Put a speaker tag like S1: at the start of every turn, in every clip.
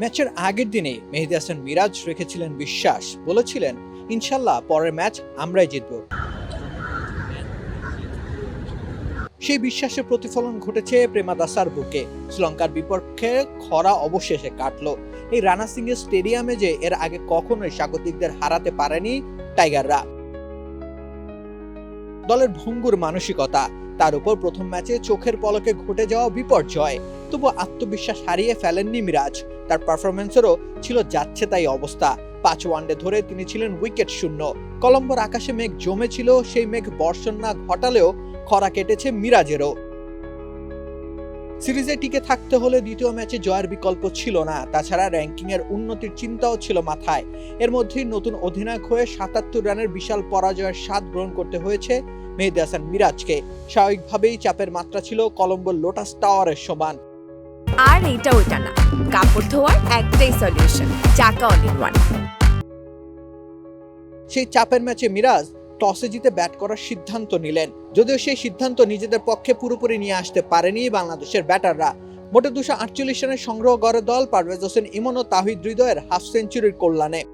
S1: ম্যাচের আগের দিনে মেহেদি হাসান মিরাজ রেখেছিলেন বিশ্বাস, বলেছিলেন, ইনশাল্লাহ পরের ম্যাচ আমরাই জিতব। সেই বিশ্বাসের প্রতিফলন ঘটেছে প্রেমাদাসার বুকে। শ্রীলঙ্কার বিপক্ষে খরা অবশেষে কাটলো। এই রানা সিং এর স্টেডিয়ামে যে এর আগে কখনোই স্বাগতিকদের হারাতে পারেনি টাইগাররা। দলের ভঙ্গুর মানসিকতা, তার উপর প্রথম ম্যাচে চোখের পলকে ঘটে যাওয়া বিপর্যয়। তবু আত্মবিশ্বাস হারিয়ে ফেলেননি মিরাজ। তার পারফরমেন্সেরও ছিল যাচ্ছে তাই অবস্থা। পাঁচ ওয়ানডে ধরে তিনি ছিলেন উইকেট শূন্য। কলম্বোর আকাশে মেঘ জমেছিল, সেই মেঘ বর্ষণ না ঘটালেও খরা কেটেছে মিরাজেরও। সিরিজে টিকে থাকতে হলে দ্বিতীয় ম্যাচে জয়ের বিকল্প ছিল না। তাছাড়া র্যাঙ্কিং এর উন্নতির চিন্তাও ছিল মাথায়। এর মধ্যেই নতুন অধিনায়ক হয়ে সাতাত্তর রানের বিশাল পরাজয়ের স্বাদ গ্রহণ করতে হয়েছে মেহেদি হাসান মিরাজকে। স্বাভাবিকভাবেই চাপের মাত্রা ছিল কলম্বোর লোটাস টাওয়ারের সমান।
S2: আর এইটা ওইটা না। কাপড় ধোয়ার একটাই সলিউশন চাকা অল ইন ওয়ান
S1: সেই চাপের ম্যাচে মিরাজ টসে জিতে ব্যাট করার সিদ্ধান্ত নিলেন। যদিও সেই সিদ্ধান্ত নিজেদের পক্ষে পুরোপুরি নিয়ে আসতে পারেনি বাংলাদেশের ব্যাটাররা। মোটে দুশো আটচল্লিশ রানের সংগ্রহ গড়ে দল পারভেজ হোসেন ইমন ও তাহিদ হৃদয়ের হাফ সেঞ্চুরির কল্যাণে।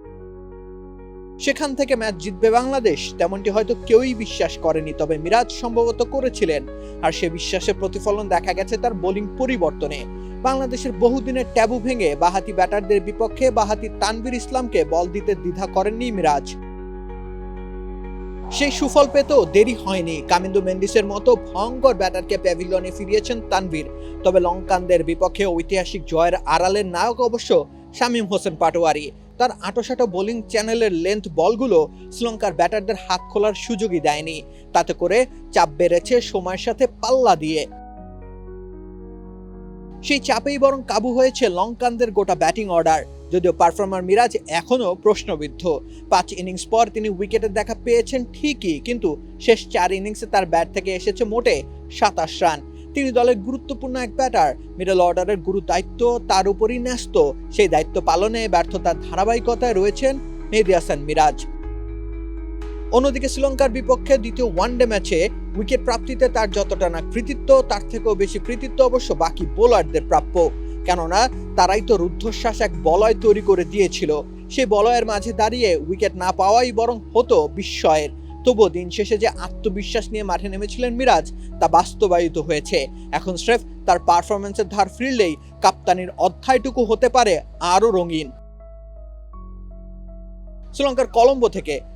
S1: সেখান থেকে ম্যাচ জিতবে বাংলাদেশ, তেমনটি হয়তো কেউই বিশ্বাস করেনি, তবে মিরাজ সম্ভবত করেছিলেন। আর সে বিশ্বাসের প্রতিফলন দেখা গেছে তার বোলিং পরিবর্তনে। বাংলাদেশের বহুদিনের ট্যাবু ভেঙে বাহাতি ব্যাটারদের বিপক্ষে বাহাতি তানভীর ইসলামকে বল দিতে দ্বিধা করেননি মিরাজ। সেই সুফল পেতেও দেরি হয়নি। কামিন্দু মেন্ডিসের মতো ভয়ঙ্কর ব্যাটারকে প্যাভিলিয়নে ফিরিয়েছেন তানভীর। তবে লঙ্কানদের বিপক্ষে ঐতিহাসিক জয়ের আড়ালের নায়ক অবশ্য শামীম হোসেন পাটোয়ারি। তার আটোসাটো বোলিং চ্যানেলের লেন্থ বলগুলো শ্রীলঙ্কার ব্যাটারদের হাত খোলার সুযোগই দেয়নি। তাতে করে চাপ বেড়েছে সময়ের সাথে পাল্লা দিয়ে। সেই চাপেই বরং কাবু হয়েছে লঙ্কানদের গোটা ব্যাটিং অর্ডার। যদিও পারফর্মার মিরাজ এখনও প্রশ্নবিদ্ধ। পাঁচ ইনিংস পর তিনি উইকেটের দেখা পেয়েছেন ঠিকই, কিন্তু শেষ চার ইনিংসে তার ব্যাট থেকে এসেছে মোটে সাতাশ রান। তিনি দলের গুরুত্বপূর্ণ এক ব্যাটার। মিডল অর্ডারের গুরু দায়িত্ব তার উপরই ন্যস্ত। সেই দায়িত্ব পালনে ব্যর্থতার ধারাবাহিকতায় রয়েছেন মেহেদি হাসান মিরাজ। অন্যদিকে শ্রীলঙ্কার বিপক্ষে দ্বিতীয় ওয়ানডে ম্যাচে উইকেট প্রাপ্তিতে তার যতটা না কৃতিত্ব, তার থেকেও বেশি কৃতিত্ব অবশ্য বাকি বোলারদের প্রাপ্য। কেননা, তারাই তো রুদ্ধশ্বাস এক বলয় তৈরি করে দিয়েছিল। সেই বলয়ের মাঝে দাঁড়িয়ে উইকেট না পাওয়াই বরং হতো বিস্ময়ের। তবুও দিন শেষে যে আত্মবিশ্বাস নিয়ে মাঠে নেমেছিলেন মিরাজ, তা বাস্তবায়িত হয়েছে। এখন স্রেফ তার পারফরমেন্সের ধার ফিরলেই কাপ্তানির অধ্যায়টুকু হতে পারে আরও রঙিন। শ্রীলঙ্কার কলম্বো থেকে